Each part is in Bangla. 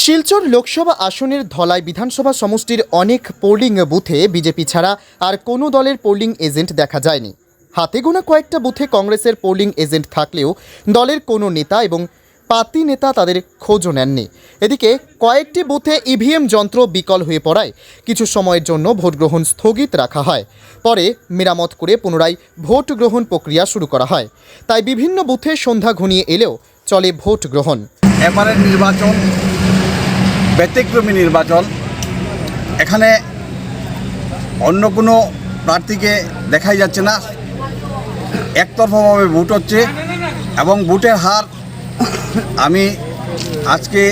শিলচর লোকসভা আসনের ধলাই বিধানসভা সমষ্টির অনেক পোলিং বুথে বিজেপি ছাড়া আর কোনো দলের পোলিং এজেন্ট দেখা যায়নি। হাতে গোনা কয়েকটা বুথে কংগ্রেসের পোলিং এজেন্ট থাকলেও দলের কোনো নেতা এবং পাতি নেতা তাদের খোঁজও নেননি। এদিকে কয়েকটি বুথে ইভিএম যন্ত্র বিকল হয়ে পড়ায়। কিছু সময়ের জন্য ভোট গ্রহণ স্থগিত রাখা হয়। পরে মেরামত করে পুনরায় ভোট গ্রহণ প্রক্রিয়া শুরু করা হয়। তাই বিভিন্ন বুথে সন্ধ্যা ঘনিয়ে এলেও চলে ভোট গ্রহণ। এবারের নির্বাচন ব্যতিক্রমী নির্বাচন। এখানে অন্য কোনো প্রার্থীকে দেখাই যাচ্ছে না। একতরফাভাবে ভোট হচ্ছে এবং ভোটের হার আমি আজকে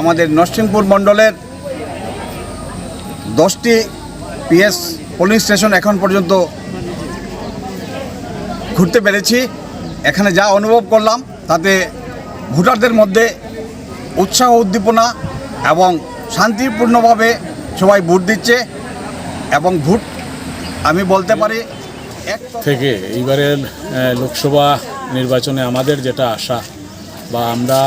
আমাদের নরসিংপুর মণ্ডলের দশটি পিএস পোলিং স্টেশন এখন পর্যন্ত ঘুরতে পেরেছি। এখানে যা অনুভব করলাম তাতে ভোটারদের মধ্যে উৎসাহ, উদ্দীপনা এবং শান্তিপূর্ণভাবে সবাই ভোট দিচ্ছে এবং ভোট, আমি বলতে পারি, এক থেকে এইবারের লোকসভা নির্বাচনে আমাদের যেটা আশা বা আমরা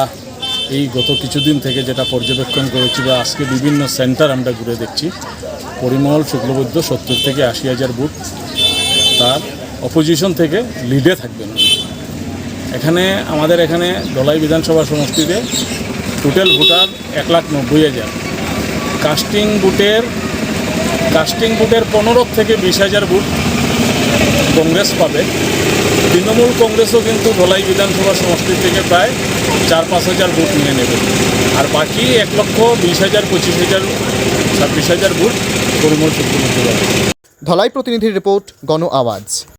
এই গত কিছুদিন থেকে যেটা পর্যবেক্ষণ করেছি বা আজকে বিভিন্ন সেন্টার আমরা ঘুরে দেখছি, পরিমল, শুক্লবৈদ্য, সত্তর থেকে আশি হাজার বুথ তার অপোজিশন থেকে লিডে থাকবেন। এখানে, আমাদের এখানে দলাই বিধানসভা সমষ্টিতে টোটাল ভোটার এক লাখ নব্বই হাজার। কাস্টিং বুটের কাস্টিং বুটের পনেরো থেকে বিশ হাজার বুথ কংগ্রেস পাবে। তৃণমূল কংগ্রেসও কিন্তু ধলাই বিধানসভা সমষ্টি থেকে প্রায় চার পাঁচ হাজার ভোট নিয়ে নেবে। আর বাকি এক লক্ষ বিশ হাজার, পঁচিশ হাজার, ছাব্বিশ হাজার ভোট পরিমল শুক্রবর্তী ধলাই প্রতিনিধির রিপোর্ট, গণ আওয়াজ।